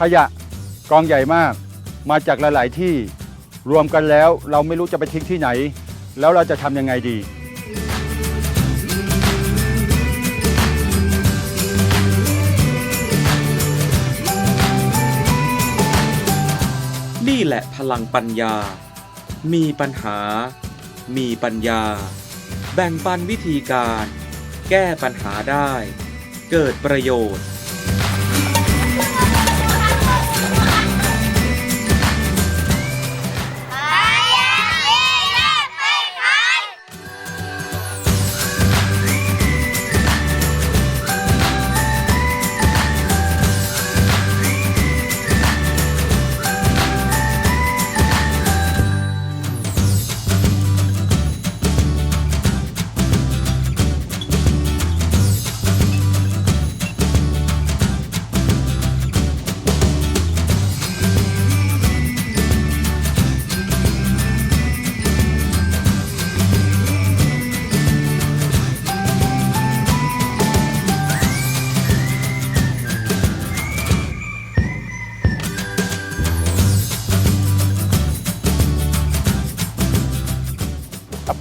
ขยะกองใหญ่มาก มาจากหลาย ๆ ที่รวมกันแล้วเราไม่รู้จะไปทิ้งที่ไหน แล้วเราจะทำยังไงดี นี่แหละพลังปัญญา มีปัญหา มีปัญญา แบ่งปันวิธีการ แก้ปัญหาได้ เกิดประโยชน์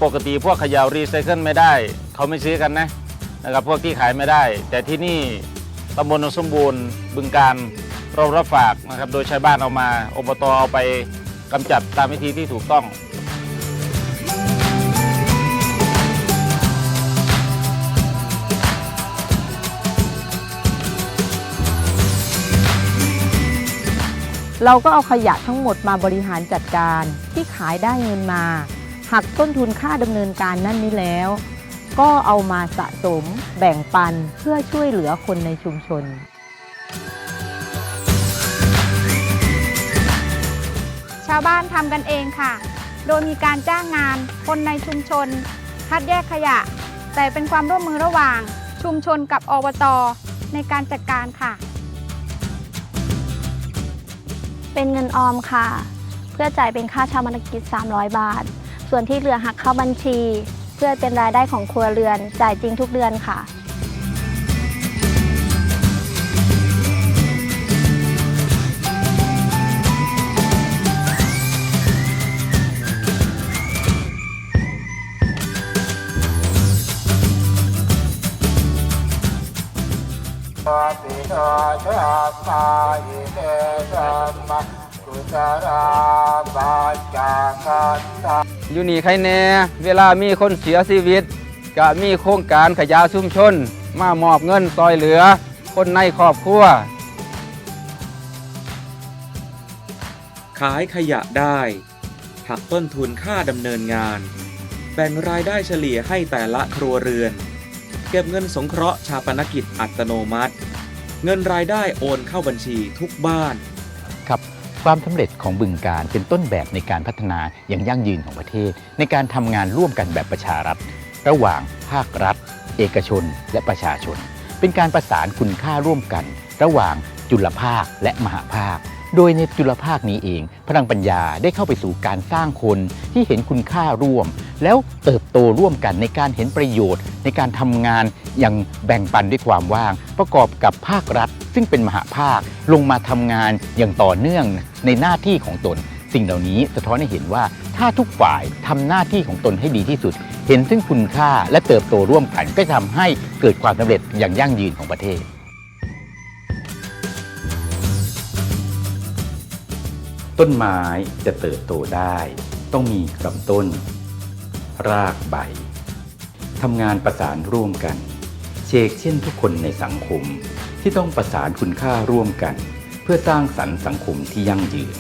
ปกติพวกขยะรีไซเคิลไม่ได้ เขาไม่ซื้อกันนะนะครับพวกที่ขายไม่ได้ แต่ที่นี่ตำบลโนสมบูรณ์ บึงการเรารับฝากนะครับโดยใชาวบ้านเอามาอบตเอาไปกำจัดตามวิธีที่ถูกต้องเราก็เอาขยะทั้งหมดมาบริหารจัดการที่ขายได้เงินมา หักต้นทุนค่าดำเนินการนั่นนี้แล้ว ก็เอามาสะสมแบ่งปันเพื่อช่วยเหลือคนในชุมชน ชาวบ้านทำกันเองค่ะ โดยมีการจ้างงานคนในชุมชน คัดแยกขยะ แต่เป็นความร่วมมือระหว่าง ชุมชนกับอบต ในการจัดการค่ะ เป็นเงินออมค่ะ เพื่อจ่ายเป็นค่าชาปนกิจ 300 บาท ส่วนที่เหลือหักเข้าบัญชี เพื่อเป็นรายได้ของครัวเรือน จ่ายจริงทุกเดือนค่ะปิโนชามาอิเมสัมมา สราบาจาคันตาอยู่นี่ใครแน่เวลามีคนเสียชีวิต ก็มีโครงการขยะชุมชน มามอบเงินซอยเหลือ คนในครอบครัว ขายขยะได้หักต้นทุนค่าดำเนินงาน แบ่งรายได้เฉลี่ยให้แต่ละครัวเรือน เก็บเงินสงเคราะห์ชาปนกิจอัตโนมัติ เงินรายได้โอนเข้าบัญชีทุกบ้าน ความสำเร็จของบึงการเป็นต้นแบบในการพัฒนาอย่างยั่งยืนของประเทศ ในการทำงานร่วมกันแบบประชารัฐ ระหว่างภาครัฐ เอกชน และประชาชน เป็นการประสานคุณค่าร่วมกัน ระหว่างจุลภาคและมหาภาค โดยในจุลภาคนี้เอง พลังปัญญาได้เข้าไปสู่การสร้างคนที่เห็นคุณค่าร่วม แล้วเติบโตร่วมกันในการเห็นประโยชน์ ในการทำงานอย่างแบ่งปันด้วยความว่าง ประกอบกับภาครัฐ ซึ่งเป็นมหาภาคลงมาทำงานอย่างต่อเนื่องในหน้าที่ของตน สิ่งเหล่านี้สะท้อนให้เห็นว่าถ้าทุกฝ่ายทำหน้าที่ของตนให้ดีที่สุด เห็นซึ่งคุณค่าและเติบโตร่วมกันก็ทำให้เกิดความสำเร็จอย่างยั่งยืนของประเทศต้นไม้จะเติบโตได้ ต้องมีลำต้น รากใบทำงานประสานร่วมกัน เชกเช่นทุกคนในสังคมที่ต้องประสานคุณค่าร่วมกัน เพื่อสร้างสรรค์สังคมที่ยั่งยืน